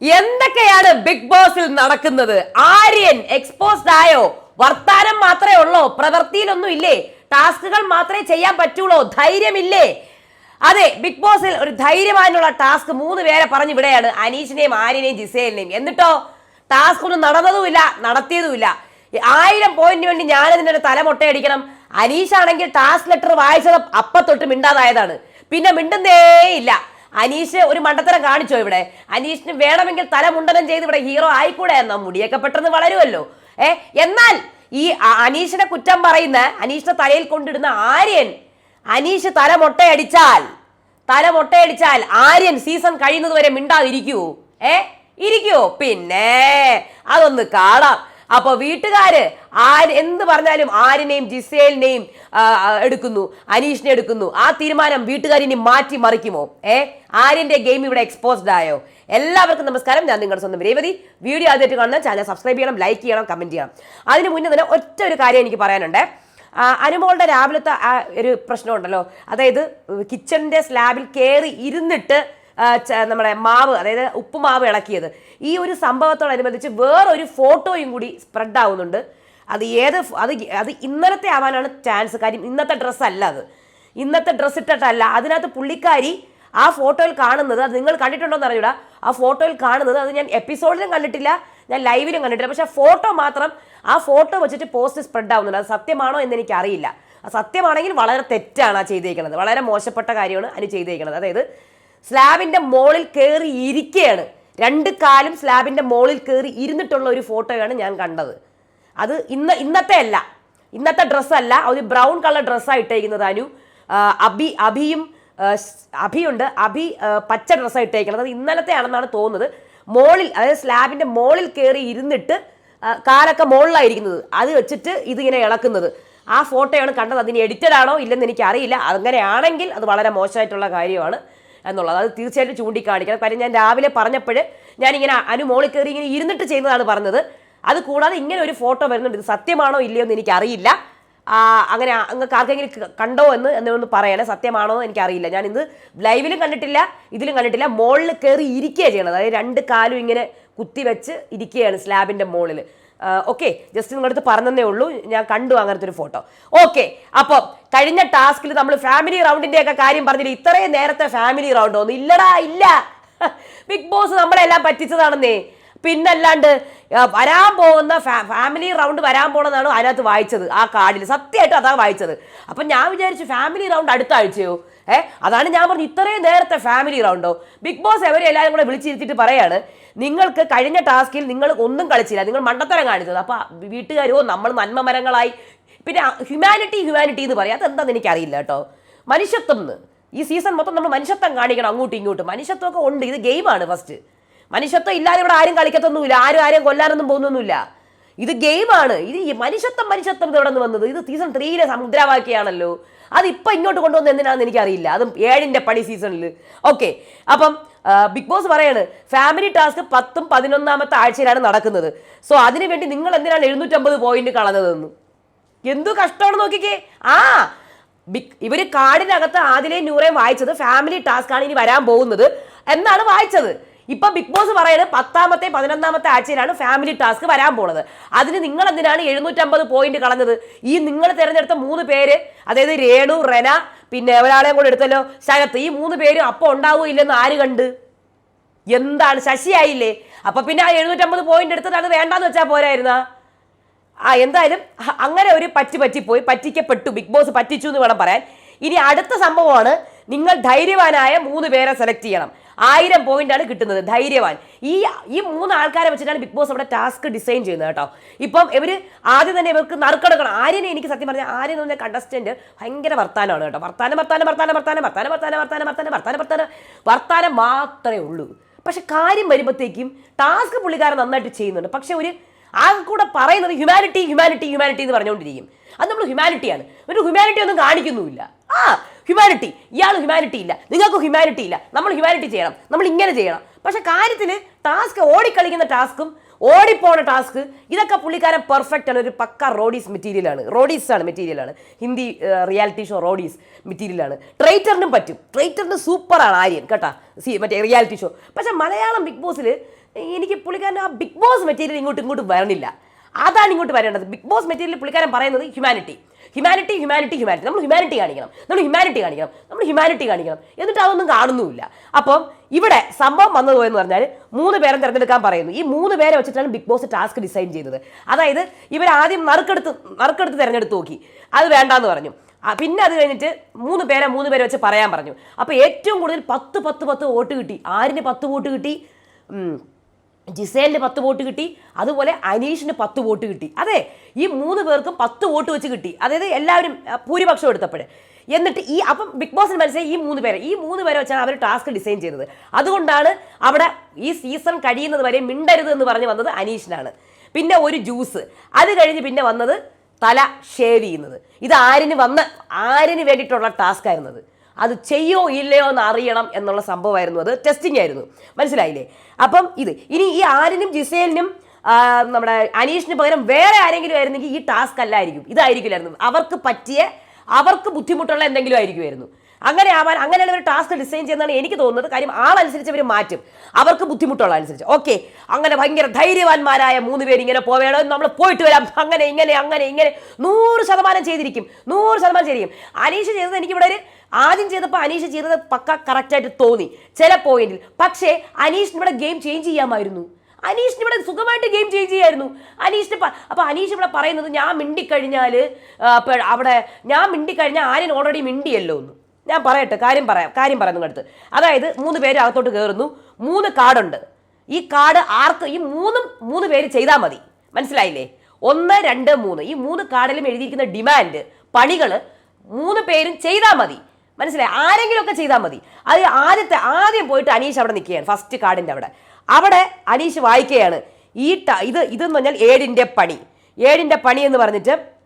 എന്തൊക്കെയാണ് ബിഗ് ബോസിൽ നടക്കുന്നത്? ആര്യൻ എക്സ്പോസ്ഡ് ആയോ? വർത്താനം മാത്രമേ ഉള്ളോ? പ്രവൃത്തിയിലൊന്നും ഇല്ലേ? ടാസ്കുകൾ മാത്രമേ ചെയ്യാൻ പറ്റുള്ളൂ? ധൈര്യമില്ലേ? അതെ ബിഗ് ബോസിൽ ഒരു ധൈര്യമായുള്ള ടാസ്ക് മൂന്ന് പേരെ പറഞ്ഞു വിടെയാണ് അനീഷിനെയും ആര്യനെയും ജിസേലിനെയും. എന്നിട്ടോ? ടാസ്ക് ഒന്നും നടന്നതുമില്ല നടത്തിയതുമില്ല. ആയിരം പോയിന്റിന് വേണ്ടി ഞാനതിന്റെ തല മുട്ടയടിക്കണം അനീഷ് ആണെങ്കിൽ ടാസ്ക് ലെറ്റർ വായിച്ചത് അപ്പത്തൊട്ട് മിണ്ടാതായതാണ്. പിന്നെ മിണ്ടുന്നേ ഇല്ല അനീഷ് ഒരു മണ്ടത്തരം കാണിച്ചോ ഇവിടെ? അനീഷിന് വേണമെങ്കിൽ തലമുണ്ടനം ചെയ്ത് ഇവിടെ ഹീറോ ആയിക്കൂടെ എന്നാ? മുടിയൊക്കെ പെട്ടെന്ന് വളരുമല്ലോ. ഏ എന്നാൽ ഈ അനീഷിനെ കുറ്റം പറയുന്ന അനീഷിന്റെ തലയിൽ കൊണ്ടിടുന്ന ആര്യൻ അനീഷ് തല മൊട്ടയടിച്ചാൽ തല മൊട്ടയടിച്ചാൽ ആര്യൻ സീസൺ കഴിയുന്നത് വരെ മിണ്ടാതിരിക്കൂ. ഏ ഇരിക്കുവോ പിന്നെ അതൊന്ന് കാണാം. അപ്പൊ വീട്ടുകാര് ആര് എന്ത് പറഞ്ഞാലും ആരിനെയും ജിസേലിനെയും എടുക്കുന്നു അനീഷിനെ എടുക്കുന്നു. ആ തീരുമാനം വീട്ടുകാരിനി മാറ്റി മറിക്കുമോ? ഏ? ആര്യന്റെ ഗെയിം ഇവിടെ എക്സ്പോസ്ഡ് ആയോ? എല്ലാവർക്കും നമസ്കാരം. ഞാൻ നിങ്ങളുടെ സ്വന്തം രേവതി. വീഡിയോ ആദ്യമായിട്ട് കാണുന്ന ചാനൽ സബ്സ്ക്രൈബ് ചെയ്യണം ലൈക്ക് ചെയ്യണം കമന്റ് ചെയ്യണം. അതിന് മുന്നേ തന്നെ ഒറ്റ ഒരു കാര്യം എനിക്ക് പറയാനുണ്ട്. അനുമോളുടെ രാവിലത്തെ ആ ഒരു പ്രശ്നമുണ്ടല്ലോ. അതായത് കിച്ചണിന്റെ സ്ലാബിൽ കയറി ഇരുന്നിട്ട് നമ്മുടെ മാവ് അതായത് ഉപ്പുമാവ് ഇളക്കിയത്. ഈ ഒരു സംഭവത്തോടനുബന്ധിച്ച് വേറൊരു ഫോട്ടോയും കൂടി സ്പ്രെഡ് ആവുന്നുണ്ട് അത് ഏത് അത് അത് ഇന്നലത്തെ ആവാനാണ് ചാൻസ്. കാര്യം ഇന്നത്തെ ഡ്രസ്സല്ല അത്. ഇന്നത്തെ ഡ്രസ്സ് ഇട്ടിട്ടല്ല. അതിനകത്ത് പുള്ളിക്കാരി ആ ഫോട്ടോയിൽ കാണുന്നത് അത് നിങ്ങൾ കണ്ടിട്ടുണ്ടോ എന്ന് അറിഞ്ഞൂടാ. ആ ഫോട്ടോയിൽ കാണുന്നത് അത് ഞാൻ എപ്പിസോഡിലും കണ്ടിട്ടില്ല ഞാൻ ലൈവിലും കണ്ടിട്ടില്ല. പക്ഷെ ഫോട്ടോ മാത്രം ആ ഫോട്ടോ വെച്ചിട്ട് പോസ്റ്റ് സ്പ്രെഡ് ആവുന്നുണ്ട് അത് സത്യമാണോ എന്ന് എനിക്കറിയില്ല. സത്യമാണെങ്കിൽ വളരെ തെറ്റാണ് ആ ചെയ്തേക്കുന്നത് വളരെ മോശപ്പെട്ട കാര്യമാണ് അതിന് ചെയ്തേക്കുന്നത് അതായത് സ്ലാബിന്റെ മോളിൽ കയറി ഇരിക്കുകയാണ് രണ്ട് കാലും സ്ലാബിന്റെ മോളിൽ കയറി ഇരുന്നിട്ടുള്ള ഒരു ഫോട്ടോയാണ് ഞാൻ കണ്ടത്. അത് ഇന്ന് ഇന്നത്തെ അല്ല. ഇന്നത്തെ ഡ്രസ്സല്ല ഒരു ബ്രൗൺ കളർ ഡ്രസ്സാണ് ഇട്ടേക്കുന്നത് അനു. അഭി അഭിയും അഭിയുണ്ട്. അഭി പച്ച ഡ്രസ്സാണ് ഇട്ടേക്കുന്നത്. അത് ഇന്നലത്തെ ആണെന്നാണ് തോന്നുന്നത്. മോളിൽ അതായത് സ്ലാബിന്റെ മോളിൽ കയറി ഇരുന്നിട്ട് കാലൊക്കെ മുകളിലായിരിക്കുന്നത് അത് വെച്ചിട്ട് ഇതിങ്ങനെ ഇളക്കുന്നത്. ആ ഫോട്ടോയാണ് കണ്ടത്. അതിന് എഡിറ്റഡ് ആണോ ഇല്ലെന്ന് എനിക്കറിയില്ല. അങ്ങനെയാണെങ്കിൽ അത് വളരെ മോശമായിട്ടുള്ള കാര്യമാണ്. എന്നുള്ളത്. അത് തീർച്ചയായിട്ടും ചൂണ്ടിക്കാണിക്കണം. കാര്യം ഞാൻ രാവിലെ പറഞ്ഞപ്പോൾ ഞാനിങ്ങനെ അനു മോളിൽ കയറി ഇങ്ങനെ ഇരുന്നിട്ട് ചെയ്യുന്നതാണ് പറഞ്ഞത്. അത് കൂടാതെ ഇങ്ങനെ ഒരു ഫോട്ടോ വരുന്നുണ്ട്. ഇത് സത്യമാണോ ഇല്ലയോ എന്ന് എനിക്കറിയില്ല. അങ്ങനെ നിങ്ങൾക്ക് ആർക്കെങ്കിലും കണ്ടോ എന്ന് എന്നൊന്ന് പറയണേ. സത്യമാണോ എന്ന് എനിക്കറിയില്ല. ഞാൻ ഇത് ലൈവിലും കണ്ടിട്ടില്ല ഇതിലും കണ്ടിട്ടില്ല. മോളിൽ കയറി ഇരിക്കുകയാണ് ചെയ്യണത്. അതായത് രണ്ട് കാലും ഇങ്ങനെ കുത്തി വെച്ച് ഇരിക്കുകയാണ് സ്ലാബിന്റെ മുകളിൽ ഓക്കെ ജസ്റ്റ് നിങ്ങളടുത്ത് പറഞ്ഞതേ ഉള്ളൂ. ഞാൻ കണ്ടു അങ്ങനത്തെ ഒരു ഫോട്ടോ ഓക്കെ അപ്പോൾ കഴിഞ്ഞ ടാസ്കിൽ നമ്മൾ ഫാമിലി റൗണ്ടിന്റെ ഒക്കെ കാര്യം പറഞ്ഞില്ല? ഇത്രയും നേരത്തെ ഫാമിലി റൗണ്ട് ഒന്നും ഇല്ലടാ ഇല്ല. ബിഗ് ബോസ് നമ്മളെല്ലാം പറ്റിച്ചതാണെന്നേ. പിന്നല്ലാണ്ട് വരാൻ പോകുന്ന ഫാമിലി റൗണ്ട് വരാൻ പോണെന്നാണ് അതിനകത്ത് വായിച്ചത് ആ കാർഡിൽ. സത്യമായിട്ടും അതാണ് വായിച്ചത്. അപ്പം ഞാൻ വിചാരിച്ചു ഫാമിലി റൗണ്ട് അടുത്ത ആഴ്ചയോ? ഏ അതാണ് ഞാൻ പറഞ്ഞു ഇത്രയും നേരത്തെ ഫാമിലി റൗണ്ടോ? ബിഗ് ബോസ് എവരെ എല്ലാവരും കൂടെ വിളിച്ചിരുത്തിയിട്ട് പറയാണ് നിങ്ങൾക്ക് കഴിഞ്ഞ ടാസ്കിൽ നിങ്ങൾ ഒന്നും കളിച്ചില്ല നിങ്ങൾ മണ്ടത്തരം കാണിച്ചത്. അപ്പം വീട്ടുകാരോ നമ്മൾ നന്മ മരങ്ങളായി പിന്നെ ഹ്യൂമാനിറ്റി ഹ്യൂമാനിറ്റി എന്ന് പറയാം. അതെന്താന്ന് എനിക്കറിയില്ല കേട്ടോ. മനുഷ്യത്വം ഈ സീസൺ മൊത്തം നമ്മൾ മനുഷ്യത്വം കാണിക്കണം അങ്ങോട്ടും ഇങ്ങോട്ടും. മനുഷ്യത്വമൊക്കെ ഉണ്ട്. ഇത് ഗെയിമാണ് ഫസ്റ്റ് മനുഷ്യത്വം ഇല്ലാതെ ഇവിടെ ആരും കളിക്കത്തൊന്നുമില്ല. ആരും ആരെയും കൊല്ലാനൊന്നും പോകുന്നൊന്നുമില്ല. ഇത് ഗെയിമാണ് ഇത് ഈ മനുഷ്യത്വം മനുഷ്യത്വം ഇവിടെ നിന്ന് വന്നത്? ഇത് സീസൺ ത്രീയിലെ സമുദ്രവാക്യാണല്ലോ അത് ഇപ്പൊ ഇങ്ങോട്ട് കൊണ്ടുവന്ന് എന്തിനാണെന്ന് എനിക്കറിയില്ല. അതും ഏഴിന്റെ പണി സീസണിൽ ഓക്കെ അപ്പം ബിഗ് ബോസ് പറയാണ് ഫാമിലി ടാസ്ക് പത്തും പതിനൊന്നാമത്തെ ആഴ്ചയിലാണ് നടക്കുന്നത്. സോ അതിനുവേണ്ടി നിങ്ങൾ എന്തിനാണ് എഴുന്നൂറ്റമ്പത് പോയിന്റ് കളഞ്ഞതെന്ന്? എന്തു കഷ്ടമാണ് നോക്കിക്കേ. ആ ബിഗ് ഇവർ കാടിനകത്ത് ആദിലേയും നൂറേം വായിച്ചത് ഫാമിലി ടാസ്ക് ആണ് ഇനി വരാൻ പോകുന്നത് എന്നാണ് വായിച്ചത്. ഇപ്പൊ ബിഗ് ബോസ് പറയുന്നത് പത്താമത്തെ പതിനൊന്നാമത്തെ ആഴ്ചയിലാണ് ഫാമിലി ടാസ്ക് വരാൻ പോണത്. അതിന് നിങ്ങൾ എന്തിനാണ് എഴുന്നൂറ്റമ്പത് പോയിന്റ് കളഞ്ഞത്? ഈ നിങ്ങൾ തിരഞ്ഞെടുത്ത മൂന്ന് പേര് അതായത് രേണു റെന പിന്നെ ഒരാളെയും കൂടെ എടുത്തല്ലോ. ശരത്ത് ഈ മൂന്ന് പേരും അപ്പൊ ഉണ്ടാവുകയില്ലെന്ന് ആര് കണ്ട്? എന്താണ്? ശശിയായില്ലേ അപ്പൊ പിന്നെ ആ എഴുന്നൂറ്റമ്പത് പോയിന്റ് എടുത്തത് അത് വേണ്ടാന്ന് വെച്ചാൽ പോരായിരുന്നാ? ആ എന്തായാലും അങ്ങനെ ഒരു പറ്റി പറ്റിപ്പോയി പറ്റിക്കപ്പെട്ടു. ബിഗ് ബോസ് പറ്റിച്ചു എന്ന് വേണം പറയാൻ. ഇനി അടുത്ത സംഭവമാണ് നിങ്ങൾ ധൈര്യവാനായ മൂന്ന് പേരെ സെലക്ട് ചെയ്യണം. ആയിരം പോയിന്റ് ആണ് കിട്ടുന്നത് ധൈര്യവാൻ ഈ ഈ മൂന്ന് ആൾക്കാരെ വെച്ചിട്ടാണ് ബിഗ് ബോസ് അവിടെ ടാസ്ക് ഡിസൈൻ ചെയ്യുന്നത് കേട്ടോ ഇപ്പം ഇവർ ആദ്യം തന്നെ ഇവർക്ക് നറുക്കെടുക്കണം ആര്യനെ എനിക്ക് സത്യം പറഞ്ഞാൽ ആര്യൻ എന്ന് കണ്ടസ്റ്റന്റ് ഭയങ്കര വർത്താനമാണ് കേട്ടോ വർത്താനം വർത്താനം വർത്താനം വർത്താനം വർത്താനം വർത്താനം വർത്താനം വർത്താനം വർത്താനം വർത്താനം വർത്താനം മാത്രമേ ഉള്ളൂ പക്ഷെ കാര്യം വരുമ്പോഴത്തേക്കും ടാസ്ക് പുള്ളിക്കാരൻ നന്നായിട്ട് ചെയ്യുന്നുണ്ട് പക്ഷെ ഒരു ആകെ കൂടെ പറയുന്നത് ഹ്യൂമാനിറ്റി ഹ്യൂമാനിറ്റി ഹ്യൂമാനിറ്റി എന്ന് പറഞ്ഞുകൊണ്ടിരിക്കും അത് നമ്മൾ ഹ്യൂമാനിറ്റിയാണ് ഒരു ഹ്യൂമാനിറ്റി ഒന്നും കാണിക്കുന്നുമില്ല ആ ഹ്യൂമാനിറ്റി ഇയാൾ ഹ്യൂമാനിറ്റി ഇല്ല. നിങ്ങൾക്ക് ഹ്യൂമാനിറ്റി ഇല്ല. നമ്മൾ ഹ്യൂമാനിറ്റി ചെയ്യണം. നമ്മൾ ഇങ്ങനെ ചെയ്യണം. പക്ഷെ കാര്യത്തിൽ ടാസ്ക് ഓടിക്കളിക്കുന്ന ടാസ്കും ഓടിപ്പോണ ടാസ്ക് ഇതൊക്കെ പുള്ളിക്കാരൻ പെർഫെക്റ്റ് ആണ്. ഒരു പക്ക റോഡീസ് മെറ്റീരിയലാണ് റോഡീസ് ആണ് മെറ്റീരിയലാണ് ഹിന്ദി റിയാലിറ്റി ഷോ റോഡീസ് മെറ്റീരിയലാണ് ട്രൈറ്ററിനും പറ്റും. ട്രൈറ്ററിന് സൂപ്പറാണ് ആര്യൻ കേട്ടാ? സി മറ്റേ റിയാലിറ്റി ഷോ പക്ഷെ മലയാളം ബിഗ് ബോസിൽ എനിക്ക് പുള്ളിക്കാരൻ ആ ബിഗ് ബോസ് മെറ്റീരിയൽ ഇങ്ങോട്ട് ഇങ്ങോട്ട് വരണില്ല. അതാണ് ഇങ്ങോട്ട് വരേണ്ടത്. ബിഗ് ബോസ് മെറ്റീരിയൽ പുള്ളിക്കാരൻ പറയുന്നത് ഹ്യൂമാനിറ്റി ഹ്യൂമാനിറ്റി ഹ്യൂമാനിറ്റി ഹ്യൂമാനിറ്റി നമ്മൾ ഹ്യൂമാനിറ്റി കാണിക്കണം. നമ്മൾ ഹ്യൂമാനിറ്റി കാണിക്കണം. നമ്മൾ ഹ്യൂമാനിറ്റി കാണിക്കണം. എന്നിട്ട് അതൊന്നും കാണുന്നുമില്ല. അപ്പം ഇവിടെ സംഭവം വന്നത് പോയെന്ന് പറഞ്ഞാൽ മൂന്ന് പേരെ തിരഞ്ഞെടുക്കാൻ പറയുന്നു. ഈ മൂന്ന് പേരെ വെച്ചിട്ടാണ് ബിഗ് ബോസ് ടാസ്ക് ഡിസൈൻ ചെയ്തത്. അതായത് ഇവർ ആദ്യം നറുക്കെടുത്ത് നറുക്കെടുത്ത് തിരഞ്ഞെടുത്ത് നോക്കി. അത് വേണ്ടാന്ന് പറഞ്ഞു. പിന്നെ അത് കഴിഞ്ഞിട്ട് മൂന്ന് പേരെ മൂന്ന് പേരെ വെച്ച് പറയാൻ പറഞ്ഞു. അപ്പോൾ ഏറ്റവും കൂടുതൽ പത്ത് പത്ത് പത്ത് വോട്ട് കിട്ടി. ആരിന് പത്ത് വോട്ട് കിട്ടി? ജിസേലിന് പത്ത് വോട്ട് കിട്ടി അതുപോലെ അനീഷിന് പത്ത് വോട്ട് കിട്ടി. അതെ ഈ മൂന്ന് പേർക്കും പത്ത് വോട്ട് വെച്ച് കിട്ടി. അതായത് എല്ലാവരും ഭൂരിപക്ഷം എടുത്തപ്പോഴേ. എന്നിട്ട് ഈ അപ്പം ബിഗ് ബോസിന് മനസ്സിലായി ഈ മൂന്ന് പേരെ. ഈ മൂന്ന് പേരെ വെച്ചാണ് അവർ ടാസ്ക് ഡിസൈൻ ചെയ്തത്. അതുകൊണ്ടാണ് അവിടെ ഈ സീസൺ കഴിയുന്നത് വരെ മിണ്ടരുത് എന്ന് പറഞ്ഞ് വന്നത് അനീഷിനാണ്. പിന്നെ ഒരു ജ്യൂസ്. അത് കഴിഞ്ഞ് പിന്നെ വന്നത് തല ഷേവ് ചെയ്യുന്നത്. ഇത് ആരിന് വന്ന ആരിന് വേണ്ടിയിട്ടുള്ള ടാസ്ക് ആയിരുന്നത്? അത് ചെയ്യോ ഇല്ലയോ എന്ന് അറിയണം എന്നുള്ള സംഭവമായിരുന്നു അത്. ടെസ്റ്റിംഗ് ആയിരുന്നു. മനസ്സിലായില്ലേ? അപ്പം ഇത്. ഇനി ഈ ആരിനും ജിസേലിനും നമ്മുടെ അനീഷിന് പകരം വേറെ ആരെങ്കിലും ആയിരുന്നെങ്കിൽ ഈ ടാസ്ക് അല്ലായിരിക്കും. ഇതായിരിക്കില്ലായിരുന്നു. അവർക്ക് പറ്റിയ അവർക്ക് ബുദ്ധിമുട്ടുള്ള എന്തെങ്കിലും ആയിരിക്കുമായിരുന്നു. അങ്ങനെ ആവാൻ അങ്ങനെയുള്ള ഒരു ടാസ്ക് ഡിസൈൻ ചെയ്യുന്നതാണ് എനിക്ക് തോന്നുന്നത്. കാര്യം ആളനുസരിച്ച് അവർ മാറ്റും. അവർക്ക് ബുദ്ധിമുട്ടുള്ള അനുസരിച്ച്. ഓക്കെ അങ്ങനെ ഭയങ്കര ധൈര്യവാന്മാരായ മൂന്ന് പേര് ഇങ്ങനെ പോവേണോ. നമ്മൾ പോയിട്ട് വരാം. അങ്ങനെ ഇങ്ങനെ അങ്ങനെ ഇങ്ങനെ. നൂറ് ശതമാനം ചെയ്തിരിക്കും. നൂറ് ശതമാനം ചെയ്തിരിക്കും. അനീഷ് ചെയ്തത് എനിക്കിവിടെ ഒരു ആദ്യം ചെയ്തപ്പോൾ അനീഷ് ചെയ്തത് പക്ക കറക്റ്റായിട്ട് തോന്നി. ചില പോയിന്റിൽ പക്ഷേ അനീഷിന് ഇവിടെ ഗെയിം ചേഞ്ച് ചെയ്യാമായിരുന്നു. അനീഷ് ഇവിടെ സുഖമായിട്ട് ഗെയിം ചേഞ്ച് ചെയ്യായിരുന്നു. അനീഷിന് അപ്പോൾ അപ്പൊ അനീഷ് ഇവിടെ പറയുന്നത് ഞാൻ മിണ്ടിക്കഴിഞ്ഞാൽ അവിടെ ഞാൻ മിണ്ടിക്കഴിഞ്ഞാൽ ആര്യൻ ഓൾറെഡി മിണ്ടിയല്ലോ എന്ന് ഞാൻ പറയട്ടെ കാര്യം പറയാം കാര്യം പറയാം നിങ്ങളുടെ അതായത് മൂന്ന് പേര് അകത്തോട്ട് കയറുന്നു മൂന്ന് കാർഡുണ്ട് ഈ കാർഡ് ആർക്ക് ഈ മൂന്നും മൂന്ന് പേര് ചെയ്താൽ മതി. മനസ്സിലായില്ലേ? ഒന്ന് രണ്ട് മൂന്ന്. ഈ മൂന്ന് കാർഡിലും എഴുതിയിരിക്കുന്ന ഡിമാൻഡ് പണികൾ മൂന്ന് പേരും ചെയ്താൽ മതി. മനസ്സിലായി? ആരെങ്കിലുമൊക്കെ ചെയ്താൽ മതി. അത് ആദ്യത്തെ ആദ്യം പോയിട്ട് അനീഷ് അവിടെ നിൽക്കുകയാണ് ഫസ്റ്റ് കാർഡിന്റെ അവിടെ. അവിടെ അനീഷ് വായിക്കുകയാണ് ഈ ട- ഇത് ഇതെന്ന് പറഞ്ഞാൽ ഏഴിന്റെ പണി. ഏഴിന്റെ പണി എന്ന് പറഞ്ഞിട്ട്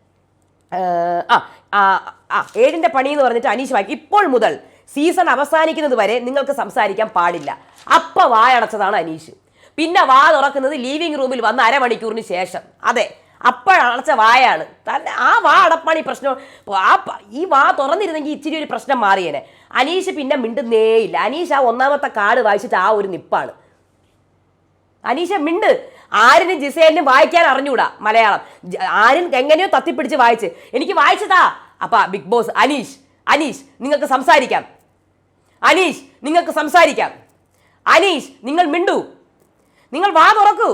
ആ ആ ഏഴിന്റെ പണി എന്ന് പറഞ്ഞിട്ട് അനീഷ് വായിക്കും. ഇപ്പോൾ മുതൽ സീസൺ അവസാനിക്കുന്നത് വരെ നിങ്ങൾക്ക് സംസാരിക്കാൻ പാടില്ല. അപ്പ വായടച്ചതാണ് അനീഷ്. പിന്നെ വാ തുറക്കുന്നത് ലീവിംഗ് റൂമിൽ വന്ന് അരമണിക്കൂറിന് ശേഷം. അതെ അപ്പോഴടച്ച വായാണ്. തന്നെ ആ വാ അടപ്പാണ് ഈ പ്രശ്നം. ആ ഈ വാ തുറന്നിരുന്നെങ്കിൽ ഇച്ചിരി ഒരു പ്രശ്നം മാറിയേനെ. അനീഷ് പിന്നെ മിണ്ടുന്നേയില്ല അനീഷ് ആ ഒന്നാമത്തെ കാർഡ് വായിച്ചിട്ട് ആ ഒരു നിപ്പാണ്. അനീഷ മിണ്ട്. ആരിനും ജിസേലിനും വായിക്കാൻ അറിഞ്ഞൂടാ മലയാളം. ആരും എങ്ങനെയോ തത്തിപ്പിടിച്ച് വായിച്ച്. എനിക്ക് വായിച്ചതാ അപ്പ ബിഗ് ബോസ് അനീഷ് അനീഷ് നിങ്ങൾക്ക് സംസാരിക്കാം. അനീഷ് നിങ്ങൾക്ക് സംസാരിക്കാം. അനീഷ് നിങ്ങൾ മിണ്ടു. നിങ്ങൾ വാ തുറക്കൂ.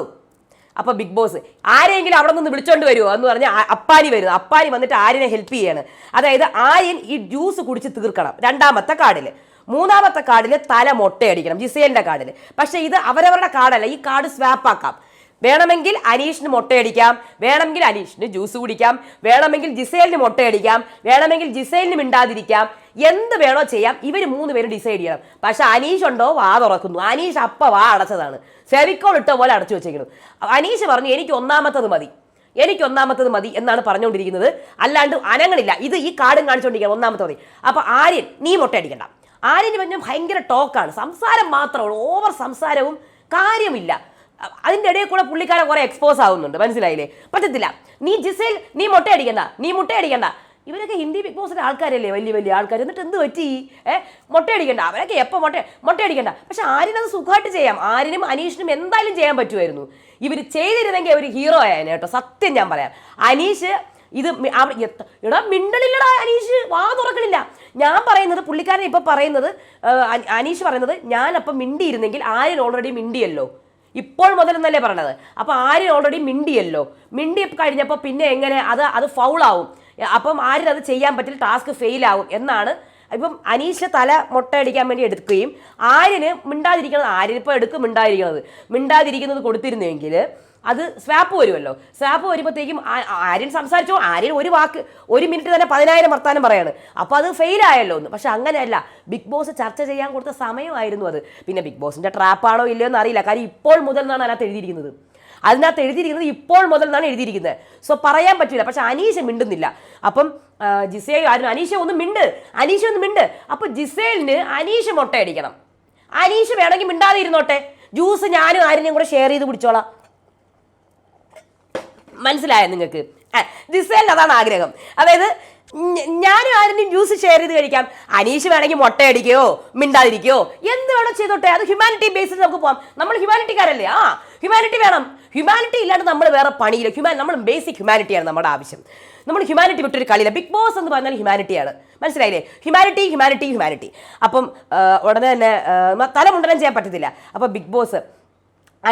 അപ്പൊ ബിഗ് ബോസ് ആരെങ്കിലും അവിടെ നിന്ന് വിളിച്ചോണ്ട് വരുമോ എന്ന് പറഞ്ഞാൽ അപ്പാരി വരുന്നു. അപ്പാനി വന്നിട്ട് ആര്യനെ ഹെൽപ്പ് ചെയ്യാണ്. അതായത് ആര്യൻ ഈ ജ്യൂസ് കുടിച്ച് തീർക്കണം രണ്ടാമത്തെ കാർഡിൽ. മൂന്നാമത്തെ കാർഡിൽ തല മൊട്ടയടിക്കണം ജിസേലിന്റെ കാർഡിൽ. പക്ഷേ ഇത് അവരവരുടെ കാർഡല്ല ഈ കാർഡ് സ്വാപ്പ് ആക്കാം. വേണമെങ്കിൽ അനീഷിന് മുട്ടയടിക്കാം. വേണമെങ്കിൽ അനീഷിന് ജ്യൂസ് കുടിക്കാം. വേണമെങ്കിൽ ജിസേലിന് മുട്ടയടിക്കാം. വേണമെങ്കിൽ ജിസേലിന് മിണ്ടാതിരിക്കാം. എന്ത് വേണോ ചെയ്യാം. ഇവർ മൂന്ന് പേര് ഡിസൈഡ് ചെയ്യണം. പക്ഷെ അനീഷ് ഉണ്ടോ? വാ തുറക്കുന്നു. അനീഷ് അപ്പ വാ അടച്ചതാണ്. ഫെവിക്കോൾ ഇട്ട പോലെ അടച്ചു വെച്ചേക്കുന്നു അനീഷ് പറഞ്ഞു എനിക്ക് ഒന്നാമത്തത് മതി. എനിക്ക് ഒന്നാമത്തത് മതി എന്നാണ് പറഞ്ഞുകൊണ്ടിരിക്കുന്നത്. അല്ലാണ്ട് അനങ്ങളില്ല. ഇത് ഈ കാർഡും കാണിച്ചുകൊണ്ടിരിക്കുക ഒന്നാമത്തെ മതി. അപ്പൊ ആര്യൻ നീ മുട്ടയടിക്കണ്ട. ആര്യന് പറഞ്ഞാൽ ഭയങ്കര ടോക്കാണ്. സംസാരം മാത്രമാണ്. ഓവർ സംസാരവും കാര്യമില്ല അ- അതിന്റെ ഇടയിൽ കൂടെ പുള്ളിക്കാരെ കുറെ എക്സ്പോസ് ആവുന്നുണ്ട്. മനസ്സിലായില്ലേ? പറ്റത്തില്ല. നീ ജിസേൽ നീ മുട്ടയടിക്കണ്ട നീ മുട്ടയടിക്കണ്ട ഇവരൊക്കെ ഹിന്ദി ബിഗ് ബോസിന്റെ ആൾക്കാരല്ലേ? വലിയ വലിയ ആൾക്കാർ എന്നിട്ട് എന്ത് പറ്റി? ഏ? മുട്ടയടിക്കണ്ട അവരൊക്കെ എപ്പോൾ മുട്ട മുട്ടയടിക്കണ്ട പക്ഷെ ആരിനത് സുഖമായിട്ട് ചെയ്യാം. ആരിനും അനീഷിനും എന്തായാലും ചെയ്യാൻ പറ്റുമായിരുന്നു. ഇവർ ചെയ്തിരുന്നെങ്കിൽ ഒരു ഹീറോ ആയേനെ കേട്ടോ. സത്യം ഞാൻ പറയാം. അനീഷ് ഇത് എടാ മിണ്ടലില്ലടാ അനീഷ്. വാ തുറക്കണില്ല. ഞാൻ പറയുന്നത് പുള്ളിക്കാരൻ ഇപ്പം പറയുന്നത് അനീഷ് പറയുന്നത് ഞാനപ്പം മിണ്ടിയിരുന്നെങ്കിൽ ആര്യൻ ഓൾറെഡി മിണ്ടിയല്ലോ. ഇപ്പോൾ മുതൽ എന്നല്ലേ പറഞ്ഞത് അപ്പോൾ ആര് ഓൾറെഡി മിണ്ടിയല്ലോ. മിണ്ടി കഴിഞ്ഞപ്പോൾ പിന്നെ എങ്ങനെ അത് അത് ഫൗളാവും അപ്പം ആര്യൻ അത് ചെയ്യാൻ പറ്റില്ല ടാസ്ക് ഫെയിലാവും എന്നാണ് ഇപ്പം അനീഷ് തല മുട്ടയടിക്കാൻ വേണ്ടി എടുക്കുകയും ആര്യന് മിണ്ടാതിരിക്കുന്നത് ആര്യൻ ഇപ്പോൾ എടുക്കും മിണ്ടാതിരിക്കുന്നത് മിണ്ടാതിരിക്കുന്നത് കൊടുത്തിരുന്നെങ്കിൽ അത് സ്വാപ്പ് വരുമല്ലോ. സ്വാപ്പ് വരുമ്പോഴത്തേക്കും ആര്യൻ സംസാരിച്ചോ? ആര്യൻ ഒരു വാക്ക് ഒരു മിനിറ്റ് തന്നെ പതിനായിരം വർത്താനം പറയാണ്. അപ്പോൾ അത് ഫെയിലായല്ലോ ഒന്ന് പക്ഷെ അങ്ങനെയല്ല. ബിഗ് ബോസ് ചർച്ച ചെയ്യാൻ കൊടുത്ത സമയമായിരുന്നു അത്. പിന്നെ ബിഗ് ബോസിന്റെ ട്രാപ്പാണോ ഇല്ലയോ എന്ന് അറിയില്ല. കാര്യം ഇപ്പോൾ മുതൽ എന്നാണ് അതിനകത്ത് എഴുതിയിരിക്കുന്നത്. അതിനകത്ത് എഴുതിയിരിക്കുന്നത് ഇപ്പോൾ മുതൽ എന്നാണ് എഴുതിയിരിക്കുന്നത്. സോ പറയാൻ പറ്റില്ല. പക്ഷെ അനീഷ മിണ്ടുന്നില്ല. അപ്പം ആ, ജിസേ ആരും അനീഷ ഒന്ന് മിണ്ട്. അനീഷ ഒന്ന് മിണ്ട്. അപ്പോൾ ജിസേലിന് അനീഷ മുട്ടയടിക്കണം. അനീഷ വേണമെങ്കിൽ മിണ്ടാതെ ഇരുന്നോട്ടെ ജ്യൂസ് ഞാനും ആരിനെയും കൂടെ ഷെയർ ചെയ്ത് കുടിച്ചോളാം. മനസ്സിലായോ നിങ്ങൾക്ക്? ദിസേലിന് അതാണ് ആഗ്രഹം. അതായത് ഞാനും ആരും ജ്യൂസ് ഷെയർ ചെയ്ത് കഴിക്കാം. അനീഷ് വേണമെങ്കിൽ മുട്ടയടിക്കോ മിണ്ടാതിരിക്കോ എന്ത് വേണോ ചെയ്തോട്ടെ അത് ഹ്യൂമാനിറ്റി ബേസിൽ നമുക്ക് പോകാം നമ്മൾ ഹ്യൂമാനിറ്റിക്കാരല്ലേ ആ ഹ്യൂമാനിറ്റി വേണം. ഹ്യൂമാനിറ്റി ഇല്ലാണ്ട് നമ്മൾ വേറെ പണിയില്ല. ഹ്യൂമാൻ നമ്മൾ ബേസിക് ഹ്യൂമാനിറ്റിയാണ് നമ്മുടെ ആവശ്യം. നമ്മൾ ഹ്യൂമാനിറ്റി വിട്ടൊരു കളിയില്ല. ബിഗ് ബോസ് എന്ന് പറഞ്ഞാൽ ഹ്യൂമാനിറ്റിയാണ് മനസ്സിലായില്ലേ? ഹ്യൂമാനിറ്റി ഹ്യൂമാനിറ്റി ഹ്യൂമാനിറ്റി അപ്പം ഉടനെ തന്നെ തലമുണ്ടനം ചെയ്യാൻ പറ്റത്തില്ല. അപ്പോൾ ബിഗ് ബോസ്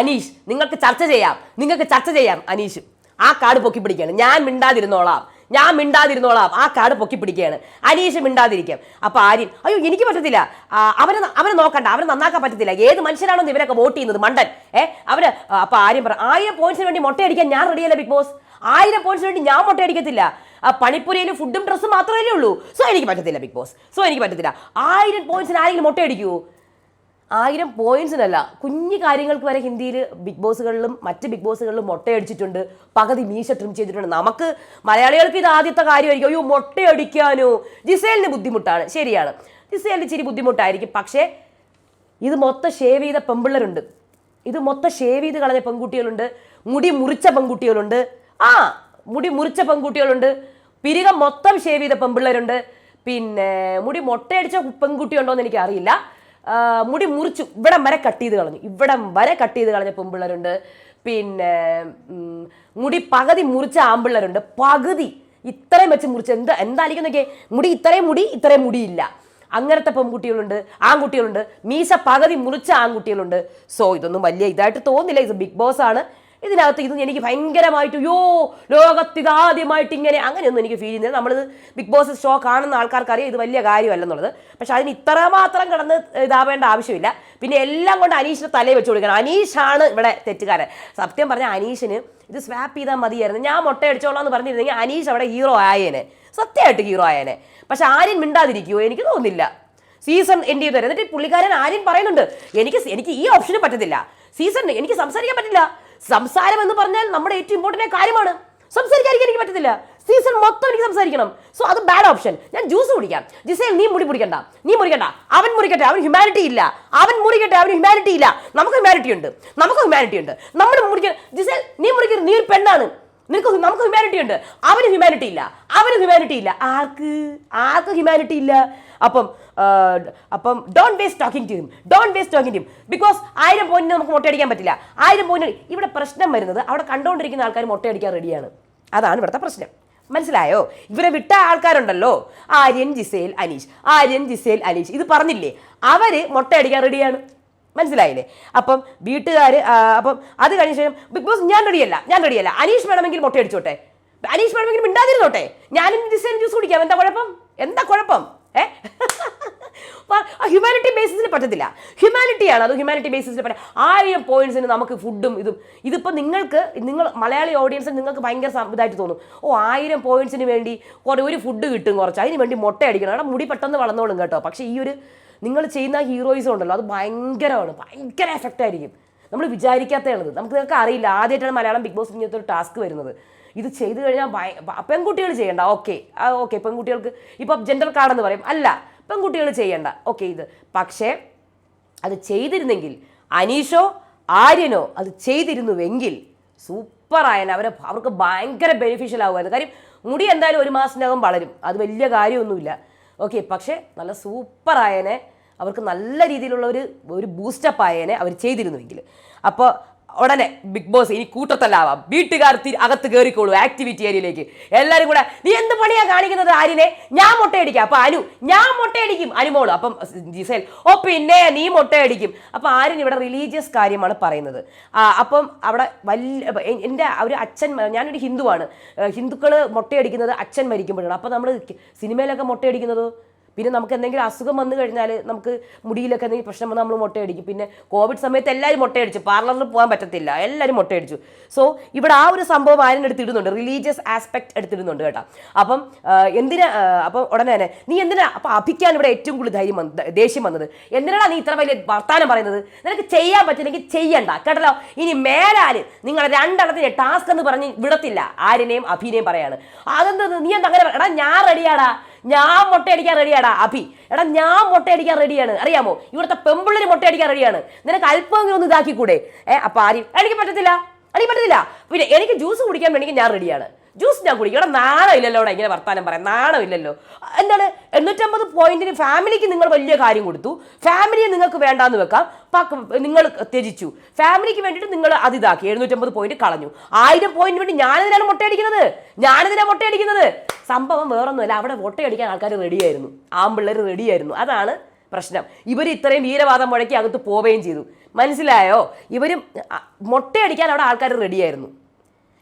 അനീഷ് നിങ്ങൾക്ക് ചർച്ച ചെയ്യാം. നിങ്ങൾക്ക് ചർച്ച ചെയ്യാം അനീഷ്. ആ കാർഡ് പൊക്കി പിടിക്കുകയാണ്. ഞാൻ മിണ്ടാതിരുന്നോളാം. ഞാൻ മിണ്ടാതിരുന്നോളാം. ആ കാർഡ് പൊക്കി പിടിക്കുകയാണ്. അനീഷ് മിണ്ടാതിരിക്കാം. അപ്പൊ ആര്യൻ അയ്യോ എനിക്ക് പറ്റത്തില്ല. അവരെ അവരെ നോക്കണ്ട. അവരെ നന്നാക്കാൻ പറ്റത്തില്ല. ഏത് മനുഷ്യരാണോ ഇവരൊക്കെ വോട്ട് ചെയ്യുന്നത്? മണ്ടൻ. ഏ അവർ അപ്പോൾ അപ്പൊ ആര്യൻ പറ ആയിരം പോയിന്റ്സിന് വേണ്ടി മുട്ടയടിക്കാൻ ഞാൻ റെഡിയല്ല ബിഗ് ബോസ് ആയിരം പോയിന്റ്സിന് വേണ്ടി ഞാൻ മുട്ടയടിക്കത്തില്ല. ആ പണിപ്പുരയിൽ ഫുഡും ഡ്രസ്സും മാത്രമല്ലേ ഉള്ളൂ. സോ എനിക്ക് പറ്റത്തില്ല ബിഗ് ബോസ് സോ എനിക്ക് പറ്റത്തില്ല. ആയിരം പോയിന്റ്സിന് ആരെങ്കിലും മുട്ടയടിക്കുമോ ആയിരം പോയിന്റ്സിനല്ല കുഞ്ഞു കാര്യങ്ങൾക്ക് വരെ ഹിന്ദിയിൽ ബിഗ് ബോസുകളിലും മറ്റ് ബിഗ് ബോസുകളിലും മൊട്ടയടിച്ചിട്ടുണ്ട്. പകുതി മീശ ട്രിം ചെയ്തിട്ടുണ്ട്. നമുക്ക് മലയാളികൾക്ക് ഇത് ആദ്യത്തെ കാര്യമായിരിക്കും. അയ്യോ മൊട്ടയടിക്കാനോ? ജിസേലിന് ബുദ്ധിമുട്ടാണ്. ശരിയാണ്. ജിസേലിന് ഇച്ചിരി ബുദ്ധിമുട്ടായിരിക്കും. പക്ഷേ ഇത് മൊത്തം ഷേവ് ചെയ്ത പെമ്പിള്ളരുണ്ട്. ഇത് മൊത്തം ഷേവ് ചെയ്ത് കളഞ്ഞ പെൺകുട്ടികളുണ്ട്. മുടി മുറിച്ച പെൺകുട്ടികളുണ്ട്. ആ മുടി മുറിച്ച പെൺകുട്ടികളുണ്ട്. പിരികം മൊത്തം ഷേവ് ചെയ്ത പെൺപിള്ളേരുണ്ട് പിന്നെ മുടി മൊട്ടയടിച്ച പെൺകുട്ടിയുണ്ടോ എന്ന് എനിക്ക് അറിയില്ല ആ, മുടി മുറിച്ചു. ഇവിടം വരെ കട്ട് ചെയ്ത് കളഞ്ഞു. ഇവിടം വരെ കട്ട് ചെയ്ത് കളഞ്ഞ പെൺപിള്ളേരുണ്ട്. പിന്നെ മുടി പകുതി മുറിച്ച ആമ്പിള്ളേരുണ്ട് പകുതി. ഇത്രയും വെച്ച് മുറിച്ച് എന്താ എന്തായിരിക്കും നോക്കിയേ? മുടി ഇത്രയും മുടി ഇത്രയും മുടിയില്ല. അങ്ങനത്തെ പെൺകുട്ടികളുണ്ട് ആൺകുട്ടികളുണ്ട്. മീശ പകുതി മുറിച്ച ആൺകുട്ടികളുണ്ട്. സോ ഇതൊന്നും വലിയ ഇതായിട്ട് തോന്നില്ല. ഇത് ബിഗ് ബോസ് ആണ്. ഇതിനകത്ത് ഇത് എനിക്ക് ഭയങ്കരമായിട്ട് യോ ലോകത്ത് ഇതാദ്യമായിട്ട് ഇങ്ങനെ അങ്ങനെയൊന്നും എനിക്ക് ഫീൽ ചെയ്യുന്നില്ല. നമ്മളിത് ബിഗ് ബോസ് ഷോ കാണുന്ന ആൾക്കാർക്ക് അറിയാം ഇത് വലിയ കാര്യമല്ലെന്നുള്ളത്. പക്ഷെ അതിന് ഇത്രമാത്രം കിടന്ന് ഇതാവേണ്ട ആവശ്യമില്ല. പിന്നെ എല്ലാം കൊണ്ട് അനീഷിന് തലയിൽ വെച്ച് കൊടുക്കണം. അനീഷാണ് ഇവിടെ തെറ്റുകാരൻ. സത്യം പറഞ്ഞാൽ അനീഷിന് ഇത് സ്വാപ്പ് ചെയ്താൽ മതിയായിരുന്നു. ഞാൻ മുട്ടയടിച്ചോളാം എന്ന് പറഞ്ഞിരുന്നെങ്കിൽ അനീഷ് അവിടെ ഹീറോ ആയേനെ. സത്യമായിട്ട് ഹീറോ ആയേനെ. പക്ഷെ ആരും മിണ്ടാതിരിക്കുമോ എനിക്ക് തോന്നുന്നില്ല. സീസൺ എൻഡ് ചെയ്ത് എന്നിട്ട് പുള്ളിക്കാരൻ ആരും പറയുന്നുണ്ട് എനിക്ക് എനിക്ക് ഈ ഓപ്ഷന് പറ്റത്തില്ല. സീസൺ എനിക്ക് സംസാരിക്കാൻ പറ്റില്ല. സംസാരം എന്ന് പറഞ്ഞാൽ നമ്മുടെ ഏറ്റവും ഇമ്പോർട്ടന്റ് കാര്യമാണ്. സംസാരിക്കാതിരിക്കാൻ എനിക്ക് പറ്റത്തില്ല. സീസൺ മൊത്തം എനിക്ക് സംസാരിക്കണം. സോ അത് ബാഡ് ഓപ്ഷൻ ഞാൻ ജ്യൂസ് കുടിക്കാം. ജിസേൽ നീ മുടി പിടിക്കണ്ട. നീ മുറിക്കണ്ട അവൻ മുറിക്കട്ടെ അവൻ ഹ്യൂമാനിറ്റി ഇല്ല. അവൻ മുറിക്കട്ടെ അവൻ ഹ്യൂമാനിറ്റി ഇല്ല. നമുക്ക് ഹ്യൂമാനിറ്റി ഉണ്ട്. നമുക്ക് ഹ്യൂമാനിറ്റി ഉണ്ട്. നമ്മൾ മുറിക്ക ജിസേൽ നീ മുറിക്കരുത് നീ ഒരു പെണ്ണാണ്. നിനക്ക് നമുക്ക് ഹ്യൂമാനിറ്റി ഉണ്ട്. അവന് ഹ്യൂമാനിറ്റി ഇല്ല. അവന് ഹ്യൂമാനിറ്റി ഇല്ല. ആർക്ക്? ആർക്ക് ഹ്യൂമാനിറ്റി ഇല്ല? അപ്പം അപ്പം don waste talking to him don waste talking to him because ആയിരം പോയിന്റ് നമുക്ക് മുട്ടയടിക്കാൻ പറ്റില്ല. ആയിരം പോയിന്റ് ഇവിടെ പ്രശ്നം വരുന്നത് അവിടെ കണ്ടുകൊണ്ടിരിക്കുന്ന ആൾക്കാർ മുട്ടയടിക്കാൻ റെഡിയാണ് അതാണ് ഇവിടുത്തെ പ്രശ്നം. മനസ്സിലായോ? ഇവരെ വിട്ട ആൾക്കാരുണ്ടല്ലോ. ആര്യൻ ജിസേൽ അനീഷ്. ആര്യൻ ജിസേൽ അനീഷ്. ഇത് പറഞ്ഞില്ലേ? അവർ മുട്ടയടിക്കാൻ റെഡിയാണ് മനസ്സിലായില്ലേ? അപ്പം വീട്ടുകാർ അപ്പം അത് കഴിഞ്ഞ ശേഷം ബിഗ് ബോസ് ഞാൻ റെഡിയല്ല ഞാൻ റെഡിയല്ല അനീഷ് വേണമെങ്കിൽ മുട്ടയടിച്ചോട്ടെ അനീഷ് വേണമെങ്കിൽ മിണ്ടാതിരുന്നോട്ടെ. ഞാനും ഡിസൈൻ ജ്യൂസ് കുടിക്കാം. എന്താ കുഴപ്പം? എന്താ കുഴപ്പം? ഹ്യൂമാനിറ്റി ബേസിസിൽ പറ്റത്തില്ല. ഹ്യൂമാനിറ്റിയാണ് അത് ഹ്യൂമാനിറ്റി ബേസിസിൽ പറ്റും ആയിരം പോയിന്റ്സിന് നമുക്ക് ഫുഡും ഇതും. ഇതിപ്പോൾ നിങ്ങൾക്ക് നിങ്ങൾ മലയാളി ഓഡിയൻസിന് നിങ്ങൾക്ക് ഭയങ്കര ഇതായിട്ട് തോന്നും. ഓ ആയിരം പോയിന്റ്സിന് വേണ്ടി കുറേ ഒരു ഫുഡ് കിട്ടും കുറച്ച്. അതിന് വേണ്ടി മുട്ട അടിക്കണം. അവിടെ മുടി പെട്ടെന്ന് വളർന്നോളും കേട്ടോ. പക്ഷേ ഈ ഒരു നിങ്ങൾ ചെയ്യുന്ന ഹീറോയിസം ഉണ്ടല്ലോ അത് ഭയങ്കരമാണ് ഭയങ്കര എഫക്റ്റ് ആയിരിക്കും. നമ്മൾ വിചാരിക്കാത്തതാണത് നമുക്ക് നിങ്ങൾക്ക് അറിയില്ല ആദ്യമായിട്ടാണ് മലയാളം ബിഗ് ബോസ് ഇങ്ങനത്തെ ഒരു ടാസ്ക് വരുന്നത്. ഇത് ചെയ്തു കഴിഞ്ഞാൽ പെൺകുട്ടികൾ ചെയ്യണ്ട ഓക്കെ ഓക്കെ പെൺകുട്ടികൾക്ക് ഇപ്പം ജെൻഡർ കാർഡെന്ന് പറയും. അല്ല പെൺകുട്ടികൾ ചെയ്യണ്ട ഓക്കെ ഇത്. പക്ഷേ അത് ചെയ്തിരുന്നെങ്കിൽ അനീഷോ ആര്യനോ അത് ചെയ്തിരുന്നുവെങ്കിൽ സൂപ്പർ ആയാലും അവരെ അവർക്ക് ഭയങ്കര ബെനിഫിഷ്യൽ ആകുമായിരുന്നു കാര്യം മുടി എന്തായാലും ഒരു മാസത്തിനകം വളരും. അത് വലിയ കാര്യമൊന്നുമില്ല. ഓക്കെ പക്ഷേ നല്ല സൂപ്പർ ആയനെ. അവർക്ക് നല്ല രീതിയിലുള്ള ഒരു ഒരു ബൂസ്റ്റപ്പ് ആയേനെ അവർ ചെയ്തിരുന്നുവെങ്കിൽ. അപ്പോൾ ഉടനെ ബിഗ് ബോസ് ഇനി കൂട്ടത്തല്ലാവാം. വീട്ടുകാർ അകത്ത് കയറിക്കോളൂ ആക്ടിവിറ്റി ഏരിയയിലേക്ക് എല്ലാവരും കൂടെ നീ എന്ത് പണിയാ കാണിക്കുന്നത് ആര്യനെ? ഞാൻ മുട്ടയടിക്കാം അപ്പൊ അനു ഞാൻ മുട്ടയടിക്കും അനുമോൾ അപ്പം ജിസേൽ ഓ പിന്നെ നീ മുട്ടയടിക്കും അപ്പൊ ആര്യൻ ഇവിടെ റിലീജിയസ് കാര്യമാണ് പറയുന്നത്. അപ്പം അവിടെ വലിയ എന്റെ ഒരു അച്ഛൻ ഞാനൊരു ഹിന്ദുവാണ്. ഹിന്ദുക്കൾ മുട്ടയടിക്കുന്നത് അച്ഛൻ മരിക്കുമ്പോഴാണ്. അപ്പോൾ നമ്മൾ സിനിമയിലൊക്കെ മുട്ടയടിക്കുന്നതോ? പിന്നെ നമുക്ക് എന്തെങ്കിലും അസുഖം വന്നു കഴിഞ്ഞാൽ നമുക്ക് മുടിയിലൊക്കെ എന്തെങ്കിലും പ്രശ്നം വന്നാൽ നമ്മൾ മുട്ടയടിക്കും. പിന്നെ കോവിഡ് സമയത്ത് എല്ലാവരും മുട്ടയടിച്ചു. പാർലറിൽ പോകാൻ പറ്റത്തില്ല. എല്ലാവരും മുട്ടയടിച്ചു. സോ ഇവിടെ ആ ഒരു സംഭവം ആരും എടുത്തിടുന്നുണ്ട് റിലീജിയസ് ആസ്പെക്ട് എടുത്തിടുന്നുണ്ട് കേട്ടോ. അപ്പം എന്തിനെ അപ്പം ഉടനെ തന്നെ നീ എന്തിനാ അപ്പം അഭിക്കാൻ ഇവിടെ ഏറ്റവും കൂടുതൽ ധൈര്യം വന്നത് ദേഷ്യം വന്നത്? എന്തിനാണ് നീ ഇത്ര വലിയ വർത്താനം പറയുന്നത്? നിനക്ക് ചെയ്യാൻ പറ്റില്ലെങ്കിൽ ചെയ്യണ്ട. കേട്ടല്ലോ? ഇനി മേലാൽ നിങ്ങൾ രണ്ടെണ്ണത്തിന് ടാസ്ക് എന്ന് പറഞ്ഞ് വിടത്തില്ല. ആരിനെയും അഭിനെയും പറയാണ്. അതെന്ത് നീ എന്താ അങ്ങനെ എടാ ഞാൻ റെഡിയാടാ ഞാൻ മുട്ടയടിക്കാൻ റെഡിയാടാ അഭി. എടാ ഞാൻ മുട്ടയടിക്കാൻ റെഡിയാണ് അറിയാമോ? ഇവിടുത്തെ പെമ്പിള്ളേര് മുട്ടയടിക്കാൻ റെഡിയാണ് നിനക്ക് അല്പമെങ്കിലും ഒന്ന് ഇതാക്കിക്കൂടെ? ഏഹ് അപ്പൊ ആരും? എനിക്ക് പറ്റത്തില്ല. എനിക്ക് പറ്റത്തില്ല. പിന്നെ എനിക്ക് ജ്യൂസ് കുടിക്കാൻ വേണമെങ്കിൽ ഞാൻ റെഡിയാണ് ജ്യൂസ് ഞാൻ കുടിക്കും. ഇവിടെ നാണമില്ലല്ലോ ഇവിടെ ഇങ്ങനെ വർത്താനം പറയാം നാണമില്ലല്ലോ. എന്താണ്? എണ്ണൂറ്റമ്പത് പോയിന്റിന് ഫാമിലിക്ക് നിങ്ങൾ വലിയ കാര്യം കൊടുത്തു. ഫാമിലിയെ നിങ്ങൾക്ക് വേണ്ടാന്ന് വെക്കാം. നിങ്ങൾ ത്യജിച്ചു. ഫാമിലിക്ക് വേണ്ടിയിട്ട് നിങ്ങൾ അത് ഇതാക്കി. എഴുന്നൂറ്റമ്പത് പോയിന്റ് കളഞ്ഞു. ആയിരം പോയിന്റ് വേണ്ടി ഞാനെതിനാണ് മുട്ടയടിക്കുന്നത്. ഞാനെതിനാണ് മുട്ടയടിക്കുന്നത്. സംഭവം വേറൊന്നുമല്ല. അവിടെ മുട്ടയടിക്കാൻ ആൾക്കാർ റെഡിയായിരുന്നു. ആമ്പിള്ളേർ റെഡിയായിരുന്നു. അതാണ് പ്രശ്നം. ഇവർ ഇത്രയും വീരവാദം മുഴക്കി അകത്ത് പോവുകയും ചെയ്തു. മനസ്സിലായോ? ഇവരും മുട്ടയടിക്കാൻ അവിടെ ആൾക്കാർ റെഡിയായിരുന്നു.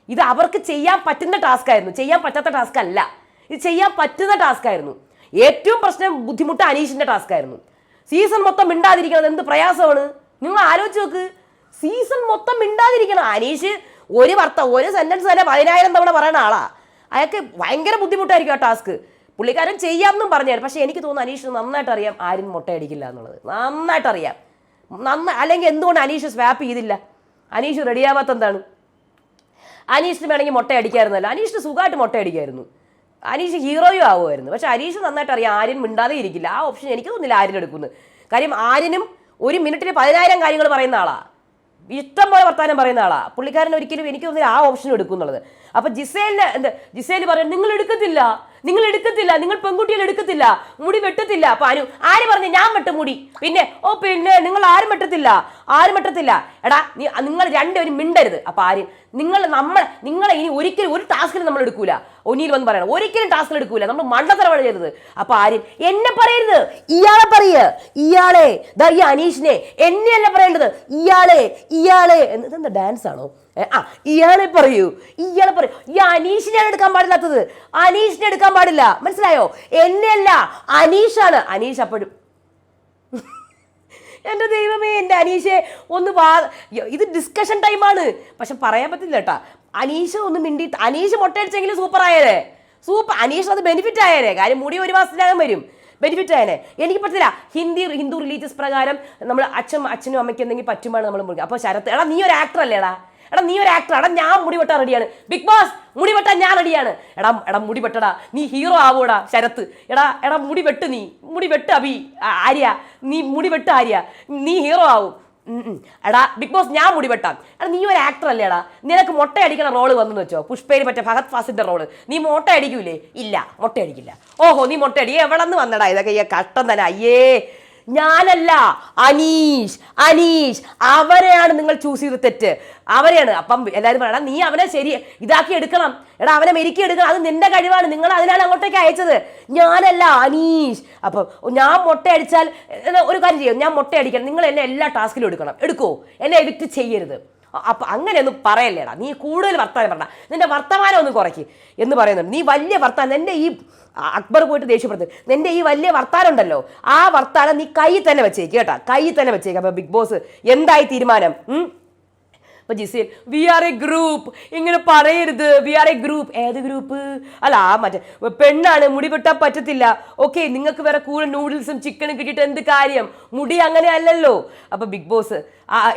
ഇത് അവർക്ക് ചെയ്യാൻ പറ്റുന്ന ടാസ്ക് ആയിരുന്നു. ചെയ്യാൻ പറ്റാത്ത ടാസ്ക് അല്ല. ഇത് ചെയ്യാൻ പറ്റുന്ന ടാസ്ക് ആയിരുന്നു. ഏറ്റവും പ്രശ്നം ബുദ്ധിമുട്ട് അനീഷിന്റെ ടാസ്ക് ആയിരുന്നു. സീസൺ മൊത്തം മിണ്ടാതിരിക്കണം എന്ത് പ്രയാസമാണ്? നിങ്ങൾ ആലോചിച്ച് നോക്ക്. സീസൺ മൊത്തം മിണ്ടാതിരിക്കണം. അനീഷ് ഒരു വർത്ത ഒരു സെന്റൻസ് തന്നെ പതിനായിരം തവണ പറയുന്ന ആളാ. അയാൾക്ക് ഭയങ്കര ബുദ്ധിമുട്ടായിരിക്കും ആ ടാസ്ക് പുള്ളിക്കാരൻ ചെയ്യാമെന്നും പറഞ്ഞാൽ പക്ഷേ എനിക്ക് തോന്നുന്നു അനീഷ് നന്നായിട്ട് അറിയാം ആരും മുട്ടയടിക്കില്ല എന്നുള്ളത്. നന്നായിട്ട് അറിയാം. നന്ന അല്ലെങ്കിൽ എന്തുകൊണ്ട് അനീഷ് സ്വാപ്പ് ചെയ്തില്ല? അനീഷ് റെഡിയാവാത്ത എന്താണ്? അനീഷിന് വേണമെങ്കിൽ മുട്ട അടിക്കായിരുന്നല്ലോ. അനീഷിന് സുഖമായിട്ട് മുട്ട അടിക്കായിരുന്നു. അനീഷ് ഹീറോയും ആവുമായിരുന്നു. പക്ഷെ അനീഷ് നന്നായിട്ട് അറിയാം ആര്യൻ മിണ്ടാതെ ഇരിക്കില്ല. ആ ഓപ്ഷൻ എനിക്ക് തോന്നുന്നില്ല ആര്യൻ എടുക്കുന്നു കാര്യം ആര്യനും ഒരു മിനിറ്റിന് പതിനായിരം കാര്യങ്ങൾ പറയുന്ന ആളാ. ഇഷ്ടം പോലെ വർത്താനം പറയുന്ന ആളാ. പുള്ളിക്കാരൻ ഒരിക്കലും എനിക്ക് തോന്നുന്നില്ല ആ ഓപ്ഷൻ എടുക്കുന്നുള്ളത് അപ്പൊ ജിസേലിന് എന്ത്? ജിസേൽ പറയാം നിങ്ങൾ എടുക്കത്തില്ല നിങ്ങൾ എടുക്കത്തില്ല നിങ്ങൾ പെൺകുട്ടികൾ എടുക്കത്തില്ല മുടി വെട്ടത്തില്ല. അപ്പൊ ആരും ആര് പറഞ്ഞു ഞാൻ വെട്ടും മുടി? പിന്നെ ഓ പിന്നെ നിങ്ങൾ ആരും വെട്ടത്തില്ല ആരും വെട്ടത്തില്ല. എടാ നിങ്ങൾ രണ്ടുപേരും മിണ്ടരുത്. അപ്പൊ ആര് നിങ്ങൾ നമ്മൾ നിങ്ങളെ ഇനി ഒരിക്കലും ഒരു ടാസ്കിലും നമ്മൾ എടുക്കൂല. ഒന്നിയിൽ വന്ന് പറയണം ഒരിക്കലും ടാസ്കിൽ എടുക്കൂല നമ്മൾ മണ്ടത്തരമാണ് ചെയ്തത്. അപ്പൊ ആര് എന്നെ പറയരുത് ഇയാളെ പറയ ഇയാളെ ദാ ഈ അനീഷിനെ എന്നെ അല്ല പറയേണ്ടത് ഇയാളെ ഇയാളെ ഇതെന്താ ഡാൻസ് ആണോ ആ ഇയാളെ പറയൂ. ഇയാളെ പറയൂ. ഈ അനീഷിനെയാണ് എടുക്കാൻ പാടില്ലാത്തത്. അനീഷിനെ എടുക്കാൻ പാടില്ല. മനസ്സിലായോ? എന്നെയല്ല അനീഷാണ്. അനീഷ് അപ്പോഴും. എന്റെ ദൈവമേ എന്റെ അനീഷെ ഒന്ന് വാ. ഇത് ഡിസ്കഷൻ ടൈമാണ് പക്ഷെ പറയാൻ പറ്റില്ല കേട്ടാ. അനീഷ ഒന്ന് മിണ്ടി അനീഷ് മുട്ടയടിച്ചെങ്കിലും സൂപ്പർ ആയേനെ. സൂപ്പർ അനീഷ് അത് ബെനിഫിറ്റ് ആയേനെ. കാര്യം മുടി ഒരു മാസത്തിനകം വരും. ബെനിഫിറ്റ് ആയേനെ. എനിക്ക് പറ്റില്ല ഹിന്ദി ഹിന്ദു റിലീജിയസ് പ്രകാരം നമ്മൾ അച്ഛൻ അച്ഛനും അമ്മയ്ക്ക് എന്തെങ്കിലും പറ്റുമ്പോൾ നമ്മൾ മുറിക്കുക അപ്പോൾ ശരത്ത് എടാ നീ ഒരു ആക്ടർ അല്ലേടാ. എടാ നീ ഒരു ആക്ടർ എടാ ഞാൻ മുടി വെട്ടാൻ റെഡിയാണ് ബിഗ് ബോസ് മുടി വെട്ടാൻ ഞാൻ റെഡിയാണ് എടാ എടാ മുടി വെട്ടടാ. നീ ഹീറോ ആവൂടാ ശരത്ത്. എടാ എടാ മുടി വെട്ട് നീ. മുടി വെട്ട് അഭി ആര്യ. നീ മുടി വെട്ട് ആര്യ. നീ ഹീറോ ആവും. എടാ ബിഗ് ബോസ് ഞാൻ മുടി വെട്ടാം. എടാ നീ ഒരു ആക്ടർ അല്ലേ എടാ? നിനക്ക് മുട്ട അടിക്കണ റോൾ വന്നെന്ന് വെച്ചോ? പുഷ്പേര് മറ്റേ ഭഗത് ഫാസിന്റെ റോൾ നീ മുട്ട അടിക്കൂലേ ഇല്ല മുട്ട അടിക്കില്ല ഓഹോ നീ മുട്ട അടി എവിടെ നിന്ന് വന്നടാ ഇതൊക്കെ ഈ കഷ്ടം തന്നെ? അയ്യേ. ഞാനല്ല. അനീഷ് അനീഷ്. അവരെയാണ് നിങ്ങൾ ചൂസ് ചെയ്ത് തെറ്റ്. അവരെയാണ്. അപ്പം എല്ലാവരും പറയണം നീ അവനെ ശരി ഇതാക്കി എടുക്കണം. എടാ അവനെ മെരുക്കി എടുക്കണം. അത് നിന്റെ കഴിവാണ്. നിങ്ങൾ അതിനാണ് അങ്ങോട്ടേക്ക് അയച്ചത്. ഞാനല്ല അനീഷ്. അപ്പം ഞാൻ മുട്ട അടിച്ചാൽ ഒരു കാര്യം ചെയ്യും. ഞാൻ മുട്ട അടിക്കണം. നിങ്ങൾ എന്നെ എല്ലാ ടാസ്കിലും എടുക്കണം. എടുക്കോ. എന്നെ എഡിറ്റ് ചെയ്യരുത്. അപ്പൊ അങ്ങനെയൊന്നും പറയല്ലേടാ. നീ കൂടുതൽ വർത്തമാനം പറഞ്ഞ നിന്റെ വർത്തമാനം ഒന്ന് കുറയ്ക്ക് എന്ന് പറയുന്നുണ്ട്. നീ വലിയ വർത്താനം നിന്റെ ഈ അക്ബർ പോയിട്ട് ദേഷ്യപ്പെടുത്ത് നിന്റെ ഈ വലിയ വർത്താനം ഉണ്ടല്ലോ ആ വർത്താനം നീ കൈ തന്നെ വെച്ചേക്ക് കേട്ടാ. കൈ തന്നെ വെച്ചേക്ക്. അപ്പൊ ബിഗ് ബോസ് എന്തായി തീരുമാനം? ഉം? അപ്പൊ Gisele we are a group ഇങ്ങനെ പറയരുത്. വി ആർ എ ഗ്രൂപ്പ് ഏത് ഗ്രൂപ്പ് അല്ല ആ മറ്റേ പെണ്ണാണ്. മുടി വെട്ടാൻ പറ്റത്തില്ല. ഓക്കെ നിങ്ങൾക്ക് വേറെ കൂടെ നൂഡിൽസും ചിക്കനും കിട്ടിയിട്ട് എന്ത് കാര്യം? മുടി അങ്ങനെ അല്ലല്ലോ. അപ്പോൾ ബിഗ് ബോസ്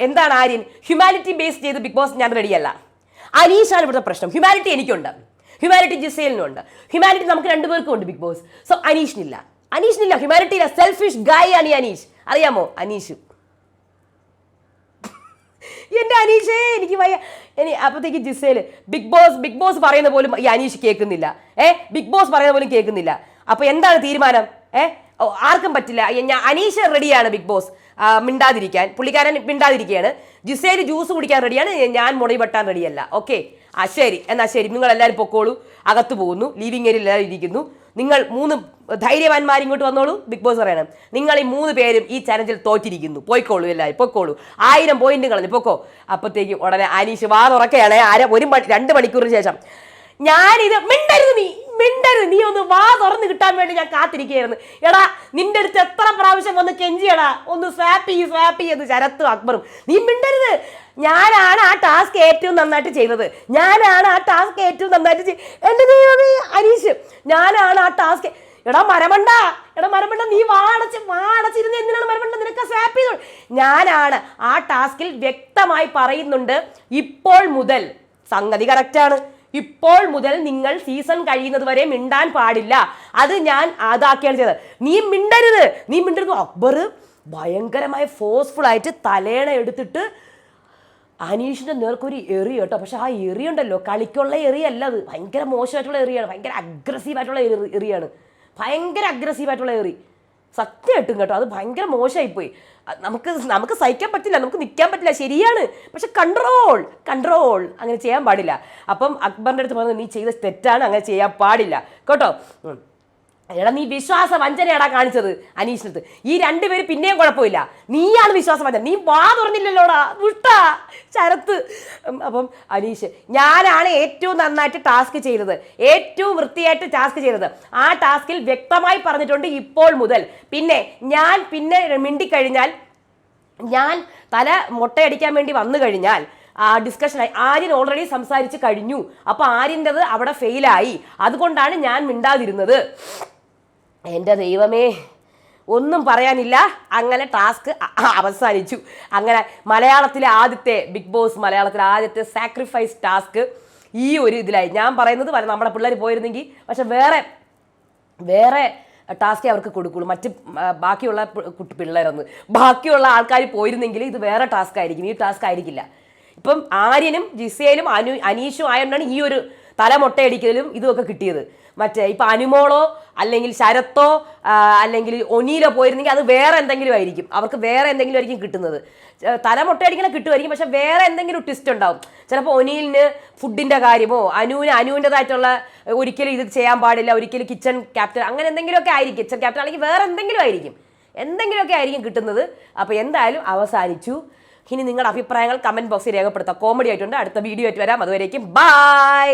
എന്താണ് ആര്യൻ? ഹ്യൂമാനിറ്റി ബേസ് ചെയ്ത് ബിഗ് ബോസ് ഞാൻ റെഡിയല്ല അനീഷാണ് ഇവിടുത്തെ പ്രശ്നം. ഹ്യൂമാനിറ്റി എനിക്കുണ്ട്. ഹ്യൂമാനിറ്റി ജിസേലിനുണ്ട് ഹ്യൂമാനിറ്റി നമുക്ക് രണ്ടുപേർക്കും ഉണ്ട് ബിഗ് ബോസ് സോ അനീഷിനില്ല. അനീഷിനില്ല. ഹ്യൂമാനിറ്റി ഇല്ല സെൽഫിഷ് ഗായ് ആണ് ഈ അനീഷ്. അറിയാമോ? അനീഷ്. എന്റെ അനീഷേ എനിക്ക് വയ്യ. ഇനി അപ്പോഴത്തേക്ക് Gisele Big Boss Big Boss പറയുന്ന പോലും ഈ അനീഷ് കേൾക്കുന്നില്ല. ഏ ബിഗ് ബോസ് പറയുന്ന പോലും കേൾക്കുന്നില്ല. അപ്പൊ എന്താണ് തീരുമാനം? ഏ ആർക്കും പറ്റില്ല. ഞാൻ അനീഷ് റെഡിയാണ് ബിഗ് ബോസ് മിണ്ടാതിരിക്കാൻ. പുള്ളിക്കാരൻ മിണ്ടാതിരിക്കുകയാണ്. ജിസേൽ ജ്യൂസ് കുടിക്കാൻ റെഡിയാണ്. ഞാൻ മുടി വെട്ടാൻ റെഡിയല്ല. ഓക്കെ. ആ ശരി. എന്നാ ശരി. നിങ്ങൾ എല്ലാവരും പൊക്കോളൂ. അകത്ത് പോകുന്നു. ലീവിംഗ് ഏരിയയിൽ എല്ലാവരും ഇരിക്കുന്നു. നിങ്ങൾ മൂന്ന് ധൈര്യവാന്മാർ ഇങ്ങോട്ട് വന്നോളൂ ബിഗ് ബോസ് പറയണം. നിങ്ങൾ ഈ മൂന്ന് പേരും ഈ ചലഞ്ചിൽ തോറ്റിരിക്കുന്നു. പോയിക്കോളൂ എല്ലാവരും പൊക്കോളൂ. ആയിരം പോയിന്റ് കളഞ്ഞു പൊക്കോ. അപ്പോഴത്തേക്കും ഉടനെ അനീഷ് വാ തുറക്കുകയാണ് അര ഒരു രണ്ട് മണിക്കൂറിന് ശേഷം. ഞാനിത് മിണ്ടരുത് നീ മിണ്ടരുത്. നീ ഒന്ന് വാ തുറന്ന് കിട്ടാൻ വേണ്ടി ഞാൻ കാത്തിരിക്കുകയായിരുന്നു. എടാ നിന്റെ അടുത്ത് എത്ര പ്രാവശ്യം വന്ന് കെഞ്ചിയടാ? ഒന്ന് സ്വാപ്പ് ചെയ്യ് സ്വാപ്പ് ചെയ്ത് ശരത്തും അക്ബറും. നീ മിണ്ടരുത്. ഞാനാണ് ആ ടാസ്ക് ഏറ്റവും നന്നായിട്ട് ചെയ്തത്. ഞാനാണ് ആ ടാസ്ക് ഏറ്റവും നന്നായിട്ട് ചെയ് എന്റെ ദൈവമേ അനീഷ് ഞാനാണ് ആ ടാസ്ക് എടാ മരമണ്ട. എടാ മരമണ്ട നീ വാടച്ച് വാടച്ചിരുന്ന് എന്തിനാണ് മരമണ്ട? നിനക്ക് സ്വാപ്പ് ചെയ്തു? ഞാനാണ് ആ ടാസ്കിൽ വ്യക്തമായി പറയുന്നുണ്ട് ഇപ്പോൾ മുതൽ. സംഗതി കറക്റ്റാണ് ഇപ്പോൾ മുതൽ നിങ്ങൾ സീസൺ കഴിയുന്നത് വരെ മിണ്ടാൻ പാടില്ല. അത് ഞാൻ അതാക്കിയാണ് ചെയ്തത്. നീ മിണ്ടരുത്. നീ മിണ്ടരുത്. അക്ബർ ഭയങ്കരമായ ഫോഴ്സ്ഫുൾ ആയിട്ട് തലേണ എടുത്തിട്ട് അനീഷിന്റെ നേർക്കൊരു എറി കേട്ടോ. പക്ഷെ ആ എറി ഉണ്ടല്ലോ. കളിക്കുള്ള എറിയല്ല അത്. ഭയങ്കര മോശമായിട്ടുള്ള എറിയാണ്. ഭയങ്കര അഗ്രസീവായിട്ടുള്ള എറി എറിയാണ്. ഭയങ്കര അഗ്രസീവായിട്ടുള്ള എറി. സത്യമായിട്ടും കേട്ടോ. അത് ഭയങ്കര മോശമായിപ്പോയി. പോയി നമുക്ക് നമുക്ക് സഹിക്കാൻ പറ്റില്ല നമുക്ക് നിൽക്കാൻ പറ്റില്ല ശരിയാണ്. പക്ഷെ കൺട്രോൾ കൺട്രോൾ അങ്ങനെ ചെയ്യാൻ പാടില്ല. അപ്പം അക്ബറിന്റെ അടുത്ത് പറഞ്ഞത് നീ ചെയ്ത തെറ്റാണ് അങ്ങനെ ചെയ്യാൻ പാടില്ല. കേട്ടോ. എടാ നീ വിശ്വാസ വഞ്ചനയാടാ കാണിച്ചത് അനീഷിനടുത്ത്. ഈ രണ്ടുപേരും പിന്നെയും കുഴപ്പമില്ല. നീയാണ് വിശ്വാസ വഞ്ചന നീ വാ തുറന്നില്ലല്ലോടാ. വിട്ടാ. ശരത്ത്. അപ്പം അനീഷ് ഞാനാണ് ഏറ്റവും നന്നായിട്ട് ടാസ്ക് ചെയ്തത്. ഏറ്റവും വൃത്തിയായിട്ട് ടാസ്ക് ചെയ്തത്. ആ ടാസ്കിൽ വ്യക്തമായി പറഞ്ഞിട്ടുണ്ട് ഇപ്പോൾ മുതൽ. പിന്നെ ഞാൻ പിന്നെ മിണ്ടിക്കഴിഞ്ഞാൽ ഞാൻ തല മുട്ടയടിക്കാൻ വേണ്ടി വന്നു കഴിഞ്ഞാൽ ആ ഡിസ്കഷനായി ആര്യൻ ഓൾറെഡി സംസാരിച്ച് കഴിഞ്ഞു. അപ്പോൾ ആര്യന്റെത് അവിടെ ഫെയിലായി അതുകൊണ്ടാണ് ഞാൻ മിണ്ടാതിരുന്നത്. എന്റെ ദൈവമേ ഒന്നും പറയാനില്ല. അങ്ങനെ ടാസ്ക് അവസാനിച്ചു. അങ്ങനെ മലയാളത്തിലെ ആദ്യത്തെ ബിഗ് ബോസ് മലയാളത്തിലെ ആദ്യത്തെ സാക്രിഫൈസ് ടാസ്ക് ഈ ഒരു ഇതിലായി. ഞാൻ പറയുന്നത് നമ്മുടെ പിള്ളേർ പോയിരുന്നെങ്കിൽ പക്ഷെ വേറെ വേറെ ടാസ്ക് അവർക്ക് കൊടുക്കുള്ളൂ. മറ്റ് ബാക്കിയുള്ള കുട്ടി പിള്ളേരൊന്ന്. ബാക്കിയുള്ള ആൾക്കാർ പോയിരുന്നെങ്കിൽ ഇത് വേറെ ടാസ്ക് ആയിരിക്കും. ഈ ടാസ്ക് ആയിരിക്കില്ല. ഇപ്പം ആര്യനും ജിസയിലും അനു അനീഷും ആയതുകൊണ്ടാണ് ഈ ഒരു തലമൊട്ടയടിക്കലും ഇതുമൊക്കെ കിട്ടിയത്. മറ്റേ ഇപ്പം അനുമോളോ അല്ലെങ്കിൽ ശരത്തോ അല്ലെങ്കിൽ ഒനീലോ പോയിരുന്നെങ്കിൽ അത് വേറെ എന്തെങ്കിലും ആയിരിക്കും. അവർക്ക് വേറെ എന്തെങ്കിലും ആയിരിക്കും കിട്ടുന്നത്. തല മുട്ടയടിക്കണ കിട്ടുമായിരിക്കും. പക്ഷെ വേറെ എന്തെങ്കിലും ട്വിസ്റ്റ് ഉണ്ടാവും. ചിലപ്പോൾ ഒനീലിന് ഫുഡിന്റെ കാര്യമോ അനുവിന് അനുവിന്റെതായിട്ടുള്ള ഒരിക്കലും ഇത് ചെയ്യാൻ പാടില്ല ഒരിക്കലും കിച്ചൺ ക്യാപ്റ്റൻ അങ്ങനെ എന്തെങ്കിലുമൊക്കെ ആയിരിക്കും. കിച്ചൺ ക്യാപ്റ്റൻ അല്ലെങ്കിൽ വേറെ എന്തെങ്കിലും ആയിരിക്കും. എന്തെങ്കിലുമൊക്കെ ആയിരിക്കും കിട്ടുന്നത്. അപ്പോൾ എന്തായാലും അവസാനിച്ചു. ഇനി നിങ്ങളുടെ അഭിപ്രായങ്ങൾ കമന്റ് ബോക്സിൽ രേഖപ്പെടുത്താം. കോമഡി ആയിട്ടുണ്ട്. അടുത്ത വീഡിയോ ആയിട്ട് വരാം. അതുവരേക്കും ബൈ